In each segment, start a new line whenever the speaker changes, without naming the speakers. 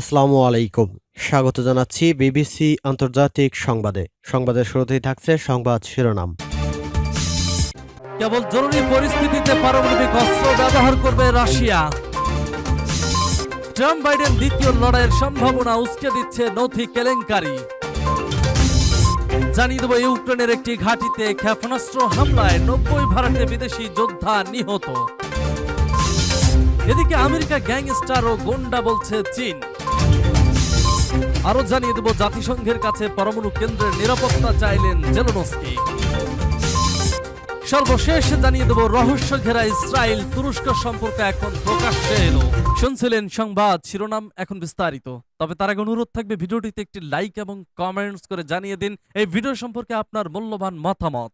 আসসালামু আলাইকুম। স্বাগত জানাচ্ছি বিবিসি আন্তর্জাতিক সংবাদে। সংবাদের শুরুতেই থাকছে সংবাদ শিরোনাম।
কেবল জরুরি পরিস্থিতিতে পারমাণবিক অস্ত্র ব্যবহার করবে রাশিয়া। ট্রাম্প বাইডেন দ্বিতীয় লড়াইয়ের সম্ভাবনা উস্কে দিচ্ছে নথি কেলেঙ্কারি। জানিয়ে দেব, ইউক্রেনের একটি ঘাঁটিতে ক্ষেপণাস্ত্র হামলায় নব্বই ভারতে বিদেশি যোদ্ধা নিহত। এদিকে আমেরিকা গ্যাংস্টার ও গোন্ডা বলছে, চীন আরও জানিয়ে দেব, জাতিসংঘের কাছে পরমাণু কেন্দ্রের নিরাপত্তা চাইলেন জেলনস্কি। সর্বশেষ জানিয়ে দেব, রহস্য ঘেরা ইসরায়েল তুরস্ক সম্পর্ক এখন প্রকাশ্যে এলো। শুনছিলেন সংবাদ, শিরোনাম এখন বিস্তারিত। তবে তার আগে অনুরোধ থাকবে, ভিডিওটিতে একটি লাইক এবং কমেন্টস করে জানিয়ে দিন, এই ভিডিও সম্পর্কে আপনার মূল্যবান মতামত।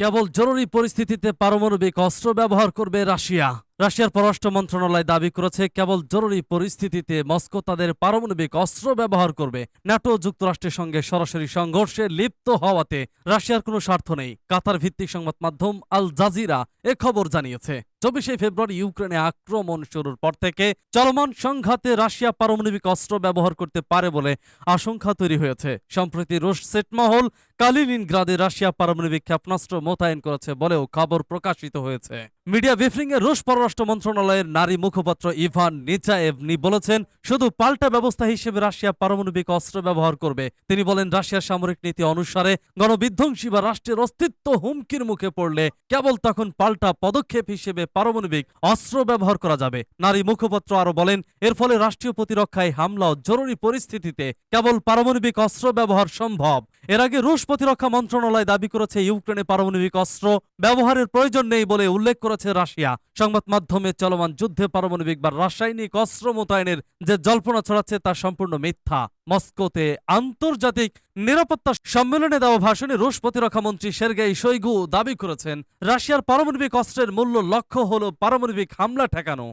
কেবল জরুরি পরিস্থিতিতে পারমাণবিক অস্ত্র ব্যবহার করবে রাশিয়া। রাশিয়ার পররাষ্ট্র মন্ত্রণালয় দাবি করেছে, কেবল জরুরি পরিস্থিতিতে মস্কো তাদের পারমাণবিক অস্ত্র ব্যবহার করবে। ন্যাটো যুক্তরাষ্ট্রের সঙ্গে সরাসরি সংঘর্ষে লিপ্ত হওয়াতে রাশিয়ার কোনো স্বার্থ নেই। কাতার ভিত্তিক সংবাদ মাধ্যম আল জাজিরা এ খবর জানিয়েছে। চব্বিশে ফেব্রুয়ারি ইউক্রেনে আক্রমণ শুরুর পর থেকে চলমান সংঘাতে রাশিয়া পারমাণবিক অস্ত্র ব্যবহার করতে পারে বলে আশঙ্কা তৈরি হয়েছে। সম্প্রতি রুশ সেটমহল কালিনিনগ্রাদে রাশিয়া পারমাণবিক ক্ষেপণাস্ত্র মোতায়েন করেছে বলেও খবর প্রকাশিত হয়েছে। মিডিয়া ব্রিফিং এ রুশ পররাষ্ট্র মন্ত্রণালয়ের নারী মুখপাত্র ইভান নিচায়েভনি বলেছেন, শুধু পাল্টা ব্যবস্থা হিসেবে রাশিয়া পারমাণবিক অস্ত্র ব্যবহার করবে। তিনি বলেন, রাশিয়ার সামরিক নীতি অনুসারে গণবিধ্বংসী বা রাষ্ট্রের অস্তিত্ব হুমকির মুখে পড়লে কেবল তখন পাল্টা পদক্ষেপ হিসেবে পারমাণবিক অস্ত্র ব্যবহার করা যাবে। নারী মুখপাত্র আরও বলেন, এর ফলে রাষ্ট্রীয় প্রতিরক্ষায় হামলা ও জরুরি পরিস্থিতিতে কেবল পারমাণবিক অস্ত্র ব্যবহার সম্ভব। এর আগে রুশ প্রতিরক্ষা মন্ত্রণালয় দাবি করেছে ইউক্রেনে পারমাণবিক অস্ত্র ব্যবহারের প্রয়োজন নেই বলে উল্লেখ করেছে রাশিয়া। সংবাদ মাধ্যমে চলমান যুদ্ধে পারমাণবিক বা রাসায়নিক অস্ত্র মোতায়েনের যে জল্পনা ছড়াচ্ছে তা সম্পূর্ণ মিথ্যা। মস্কোতে আন্তর্জাতিক নিরাপত্তা সম্মেলনে দেওয়া ভাষণে রুশ প্রতিরক্ষা মন্ত্রী সের্গেই শৈগু দাবি করেছেন, রাশিয়ার পারমাণবিক অস্ত্রের মূল্য লক্ষ্য হল পারমাণবিক হামলা ঠেকানো।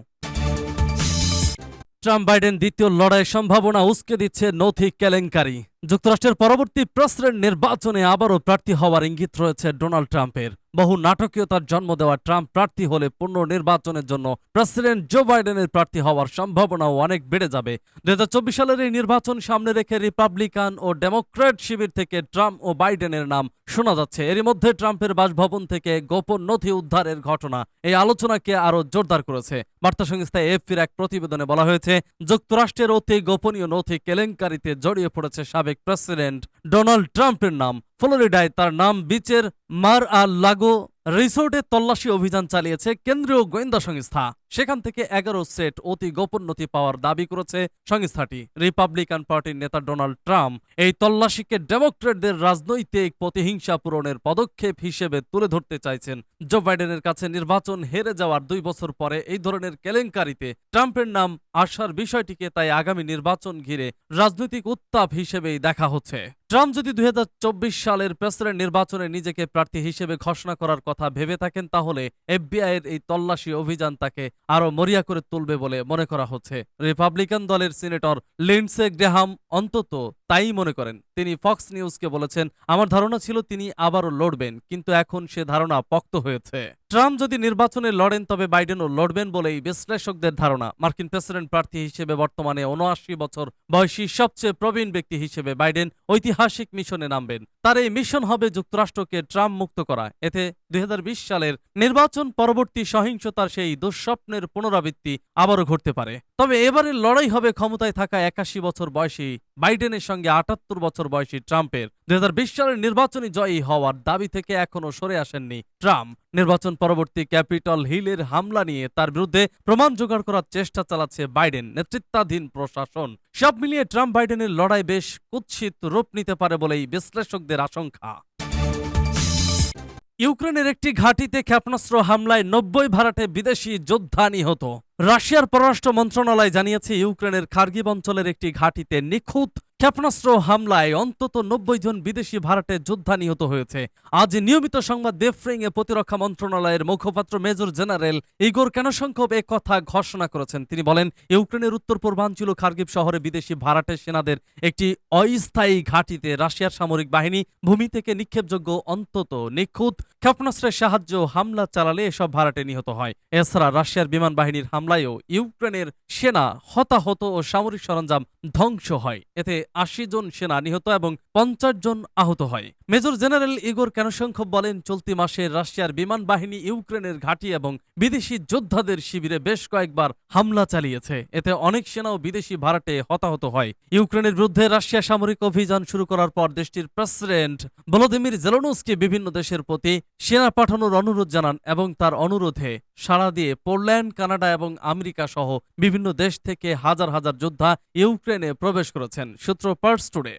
ট্রাম্প বাইডেন দ্বিতীয় লড়াইয়ের সম্ভাবনা উস্কে দিচ্ছে নথি কেলেঙ্কারি। যুক্তরাষ্ট্রের পরবর্তী প্রেসিডেন্ট নির্বাচনে আবারও প্রার্থী হওয়ার ইঙ্গিত রয়েছে ডোনাল্ড ট্রাম্পের। বহু নাটকীয়তার জন্ম দেওয়া ট্রাম্প প্রার্থী হলে পূর্ণ নির্বাচনের জন্য প্রেসিডেন্ট জো বাইডেনের প্রার্থী হওয়ার সম্ভাবনাও অনেক বেড়ে যাবে। দুই সালের এই নির্বাচন সামনে রেখে রিপাবলিকান ও ডেমোক্র্যাট শিবির থেকে ট্রাম্প ও বাইডেনের নাম শোনা যাচ্ছে। এরই মধ্যে ট্রাম্পের বাসভবন থেকে গোপন নথি উদ্ধারের ঘটনা এই আলোচনাকে আরও জোরদার করেছে। বার্তা সংস্থা এফপির এক প্রতিবেদনে বলা হয়েছে, যুক্তরাষ্ট্রের অতি গোপনীয় নথি কেলেঙ্কারিতে জড়িয়ে পড়েছে সাবেক প্রেসিডেন্ট ডোনাল্ড ট্রাম্পের নাম। ফ্লোরিডায় তার নাম বিচের মার আর লাগো রিসোর্টে তল্লাশি অভিযান চালিয়েছে কেন্দ্রীয় গোয়েন্দা সংস্থা। সেখান থেকে এগারো সেট অতি গোপন নথি পাওয়ার দাবি করেছে সংস্থাটি। রিপাবলিকান পার্টির নেতা ডোনাল্ড ট্রাম্প এই তল্লাশিকে ডেমোক্রেটদের রাজনৈতিক প্রতিহিংসা পূরণের পদক্ষেপ হিসেবে তুলে ধরতে চাইছেন। জো বাইডেনের কাছে নির্বাচন হেরে যাওয়ার দুই বছর পরে এই ধরনের কেলেঙ্কারিতে ট্রাম্পের নাম আসার বিষয়টিকে তাই আগামী নির্বাচন ঘিরে রাজনৈতিক উত্তাপ হিসেবেই দেখা হচ্ছে। ট্রাম্প যদি দুই চব্বিশ সালের প্রেসিডেন্ট নির্বাচনে নিজেকে প্রার্থী হিসেবে ঘোষণা করার কথা ভেবে থাকেন, তাহলে এফবিআই এর এই তল্লাশি অভিযান তাকে আরও মরিয়া করে তুলবে বলে মনে করা হচ্ছে। রিপাবলিকান দলের সিনেটর লিন্ডসে গ্রেহাম অন্তত তাই মনে করেন। তিনি ফক্স নিউজকে বলেছেন, আমার ধারণা ছিল তিনি আবারও লড়বেন, কিন্তু এখন সে ধারণা পক্ত হয়েছে। ট্রাম্প যদি নির্বাচনে লড়েন, তবে বাইডেনও লড়বেন বলেই বিশ্লেষকদের ধারণা। মার্কিন প্রেসিডেন্ট প্রার্থী হিসেবে বর্তমানে উনআশি বছর বয়সী সবচেয়ে প্রবীণ ব্যক্তি হিসেবে বাইডেন ঐতিহাসিক মিশনে নামবেন। তার এই মিশন হবে যুক্তরাষ্ট্রকে ট্রাম্প মুক্ত করা। এতে দুই হাজার বিশ সালের নির্বাচন পরবর্তী সহিংসতার সেই দুঃস্বপ্নের পুনরাবৃত্তি আবারও ঘটতে পারে। তবে এবারের লড়াই হবে ক্ষমতায় থাকা একাশি বছর বয়সী বাইডেনের সঙ্গে আটাত্তর বছর বয়সী ট্রাম্পের দুই হাজার বিশ সালের নির্বাচনী জয়ী হওয়ার দাবি থেকে এখনও সরে আসেননি ট্রাম্প। নির্বাচন পরবর্তী ক্যাপিটল হিলের হামলা নিয়ে তার বিরুদ্ধে প্রমাণ জোগাড় করার চেষ্টা চালাচ্ছে বাইডেন, নেতৃত্বাধীন প্রশাসন। সব মিলিয়ে ট্রাম্প বাইডেনের লড়াই বেশ কুৎসিত রূপ নিতে পারে বলেই বিশ্লেষকদের আশঙ্কা। ইউক্রেনের একটি ঘাঁটিতে ক্ষেপণাস্ত্র হামলায় নব্বই ভাড়াটে বিদেশি যোদ্ধা নিহত। রাশিয়ার পররাষ্ট্র মন্ত্রণালয় জানিয়েছে, ইউক্রেনের খার্গিব অঞ্চলের একটি ঘাঁটিতে নিখুঁত ক্ষেপণাস্ত্র হামলায় অন্তত নব্বই জন বিদেশি ভাড়াটে যোদ্ধা নিহত হয়েছে। আজ নিয়মিত সংবাদ দেফ্রিং এ প্রতিরক্ষা মন্ত্রণালয়ের মুখপাত্র মেজর জেনারেল ইগোর কেনসংখ্যব এ কথা ঘোষণা করেছেন। তিনি বলেন, ইউক্রেনের উত্তর পূর্বাঞ্চল খার্গিব শহরে বিদেশি ভাড়াটে সেনাদের একটি অস্থায়ী ঘাঁটিতে রাশিয়ার সামরিক বাহিনী ভূমি থেকে নিক্ষেপযোগ্য অন্তত নিখুঁত ক্ষেপণাস্ত্রের সাহায্য হামলা চালালে এসব ভাড়াটে নিহত হয়। এছাড়া রাশিয়ার বিমান বাহিনীর হামলা হামলায়ও ইউক্রেনের সেনা হতাহত ও সামরিক সরঞ্জাম ধ্বংস হয়। এতে আশি জন সেনা নিহত এবং পঞ্চাশ জন আহত হয়। মেজর জেনারেল ইগোর ক্যানোশঙ্কভ বলেন, চলতি মাসে রাশিয়ার বিমান বাহিনী ইউক্রেনের ঘাঁটি এবং বিদেশি যোদ্ধাদের শিবিরে বেশ কয়েকবার হামলা চালিয়েছে। এতে অনেক সেনা ও বিদেশি ভাড়াটে হতাহত হয়। ইউক্রেনের বিরুদ্ধে রাশিয়া সামরিক অভিযান শুরু করার পর দেশটির প্রেসিডেন্ট ভলোদিমির জেলোনস্কি বিভিন্ন দেশের প্রতি সেনা পাঠানোর অনুরোধ জানান এবং তার অনুরোধে সাড়া দিয়ে পোল্যান্ড, কানাডা এবং আমেরিকা সহ বিভিন্ন দেশ থেকে হাজার হাজার যোদ্ধা ইউক্রেনে প্রবেশ করেছেন, সূত্র পার্স টুডে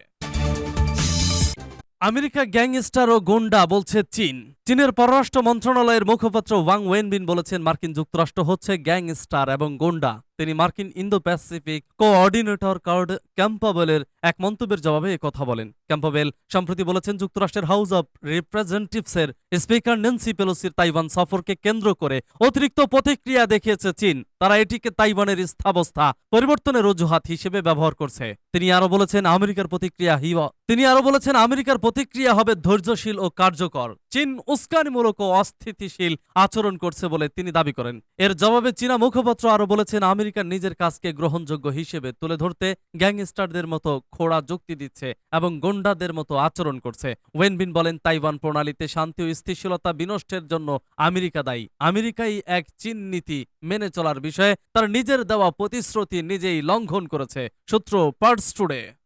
আমেরিকা গ্যাংস্টার ও গুন্ডা বলছে চীন। চীনের পররাষ্ট্র মন্ত্রণালয়ের মুখপাত্র ওয়াং ওয়েনবিন বলেছেন মার্কিন যুক্তরাষ্ট্র হচ্ছে গ্যাংস্টার এবং গোন্ডা তিনি মার্কিন ইন্দো প্যাসিফিক কোঅর্ডিনেটর কার্ড ক্যাম্পাবেলের এক মন্তব্যের জবাবে কথা বলেন। ক্যাম্পাবেল সম্প্রতি বলেছেন যুক্তরাষ্ট্রের হাউস অব রিপ্রেজেন্টেটিভসের স্পিকার নেন্সি পেলোসির তাইওয়ান সফরকে কেন্দ্র করে অতিরিক্ত প্রতিক্রিয়া দেখিয়েছে চীন। তারা এটিকে তাইওয়ানের স্থাবস্থা পরিবর্তনের অজুহাত হিসেবে ব্যবহার করছে। তিনি আরও বলেছেন, আমেরিকার প্রতিক্রিয়া হিওয়া তিনি আরও বলেছেন, আমেরিকার প্রতিক্রিয়া হবে ধৈর্যশীল ও কার্যকর। চীন উস্কানিমূলক ও অস্থিতিশীল আচরণ করছে বলে তিনি দাবি করেন। এর জবাবে চীনা মুখপাত্র আরও বলেছেন আমেরিকার নিজের কাজকে গ্রহণযোগ্য হিসেবে তুলে ধরতে গ্যাংস্টারদের মতো খোড়া যুক্তি দিচ্ছে এবং গোন্ডাদের মতো আচরণ করছে। ওয়েনবিন বলেন, তাইওয়ান প্রণালীতে শান্তি ও স্থিতিশীলতা বিনষ্টের জন্য আমেরিকা দায়ী। আমেরিকাই এক চীন নীতি মেনে চলার বিষয়ে তার নিজের দেওয়া প্রতিশ্রুতি নিজেই লঙ্ঘন করেছে। সূত্র পার্টস টুডে।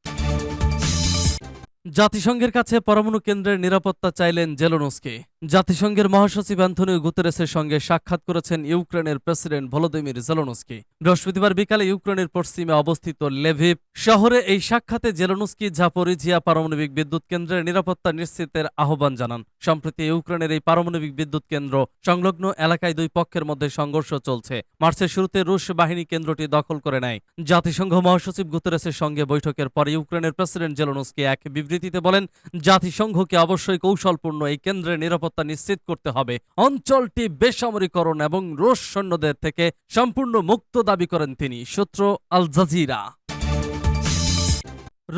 জাতিসংঘের কাছে পরমাণু কেন্দ্রের নিরাপত্তা চাইলেন জেলোনস্কি। জাতিসংঘের মহাসচিব অ্যান্থনিও গুতেরেসের সঙ্গে সাক্ষাৎ করেছেন ইউক্রেনের প্রেসিডেন্ট ভলোদিমির জেলোনস্কি। বৃহস্পতিবার বিকালে ইউক্রেনের পশ্চিমে অবস্থিত লেভিভ শহরে এই সাক্ষাতে জেলোনস্কি ঝাপরিঝিয়া পারমাণবিক বিদ্যুৎ কেন্দ্রের নিরাপত্তা নিশ্চিতের আহ্বান জানান। সম্প্রতি ইউক্রেনের এই পারমাণবিক বিদ্যুৎ কেন্দ্র সংলগ্ন এলাকায় দুই পক্ষের মধ্যে সংঘর্ষ চলছে। মার্চের শুরুতে রুশ বাহিনী কেন্দ্রটি দখল করে নেয়। জাতিসংঘ মহাসচিব গুতেরেসের সঙ্গে বৈঠকের পর ইউক্রেনের প্রেসিডেন্ট জেলোনস্কি এক বিবৃতিতে বলেন, জাতিসংঘকে অবশ্যই কৌশলপূর্ণ এই কেন্দ্রের নিরাপত্তা নিশ্চিত করতে হবে। অঞ্চলটি বেসামরিকরণ এবং রুশ সৈন্যদের থেকে সম্পূর্ণ মুক্ত দাবি করেন তিনি, সূত্র আল জাজিরা।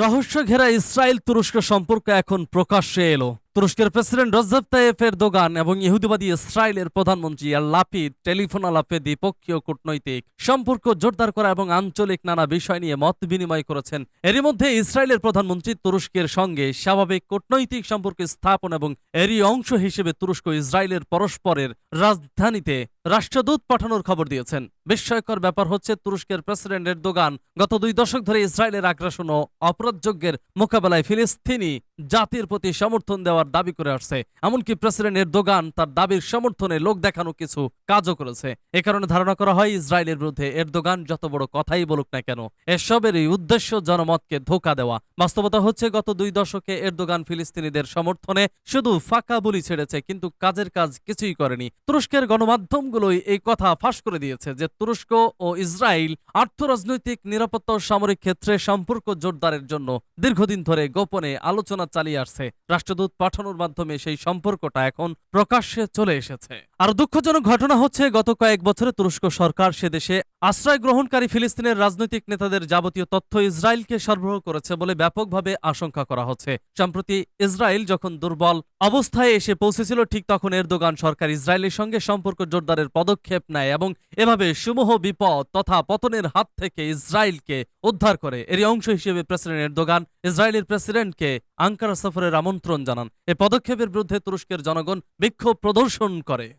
রহস্য ঘেরা ইসরায়েল তুরস্ক সম্পর্ক এখন প্রকাশ্যে এলো। তুরস্কের প্রেসিডেন্ট রজব তাইয়েফ এরদোগান এবং ইহুদিবাদী ইসরায়েলের প্রধানমন্ত্রী আর টেলিফোন আলাপে দ্বিপক্ষীয় কূটনৈতিক সম্পর্ক জোরদার করা এবং আঞ্চলিক নানা বিষয় নিয়ে মত বিনিময় করেছেন। এরই মধ্যে ইসরায়েলের প্রধানমন্ত্রী তুরস্কের সঙ্গে স্বাভাবিক কূটনৈতিক সম্পর্ক স্থাপন এবং এরই অংশ হিসেবে তুরস্ক ইসরায়েলের পরস্পরের রাজধানীতে রাষ্ট্রদূত পাঠানোর খবর দিয়েছেন। বিস্ময়কর ব্যাপার হচ্ছে তুরস্কের প্রেসিডেন্ট এরদোগান গত দুই দশক ধরে ইসরায়েলের আগ্রাসন ও অপরাধযজ্ঞের মোকাবেলায় ফিলিস্তিনি জাতির প্রতি সমর্থন দেওয়ার দাবি করে আসছে। এমনকি প্রেসিডেন্ট এরদোগান তার দাবির সমর্থনে লোক দেখানো কিছু কাজও করেছে। এ কারণে ধারণা করা হয়, ইসরায়েলের বিরুদ্ধে এরদোগান যত বড় কথাই বলুক না কেন, এসবেরই উদ্দেশ্য জনমতকে ধোকা দেওয়া। বাস্তবতা হচ্ছে, গত দুই দশকে এরদোগান ফিলিস্তিনিদের সমর্থনে শুধু ফাঁকা বলি ছেড়েছে, কিন্তু কাজের কাজ কিছুই করেনি। তুরস্কের গণমাধ্যমগুলোই এই কথা ফাঁস করে দিয়েছে যে তুরস্ক ও ইসরায়েল আর্থরাজনৈতিক নিরাপত্তা ও সামরিক ক্ষেত্রে সম্পর্ক জোরদারের জন্য দীর্ঘদিন ধরে গোপনে আলোচনা চালিয়ে আসছে। রাষ্ট্রদূত পাঠানোর মাধ্যমে সেই সম্পর্কটা এখন প্রকাশ্যে চলে এসেছে। আর দুঃখজনক ঘটনা হচ্ছে, গত কয়েক বছরে তুরস্ক সরকার সে দেশে আশ্রয় গ্রহণকারী ফিলিস্তিনের রাজনৈতিক নেতাদের যাবতীয় তথ্য ইসরায়েলকে সরবরাহ করেছে বলে ব্যাপকভাবে আশঙ্কা করা হচ্ছে। সম্প্রতি ইসরায়েল যখন দুর্বল অবস্থায় এসে পৌঁছেছিল, ঠিক তখন এরদোগান সরকার ইসরায়েলের সঙ্গে সম্পর্ক জোরদারের পদক্ষেপ নেয় এবং এভাবে সমূহ বিপদ তথা পতনের হাত থেকে ইসরায়েলকে উদ্ধার করে। এরই অংশ হিসেবে প্রেসিডেন্ট এরদোগান ইসরায়েলের প্রেসিডেন্টকে আঙ্কারা সফরের আমন্ত্রণ জানান। এ পদক্ষেপের বিরুদ্ধে তুরস্কের জনগণ বিক্ষোভ প্রদর্শন করে।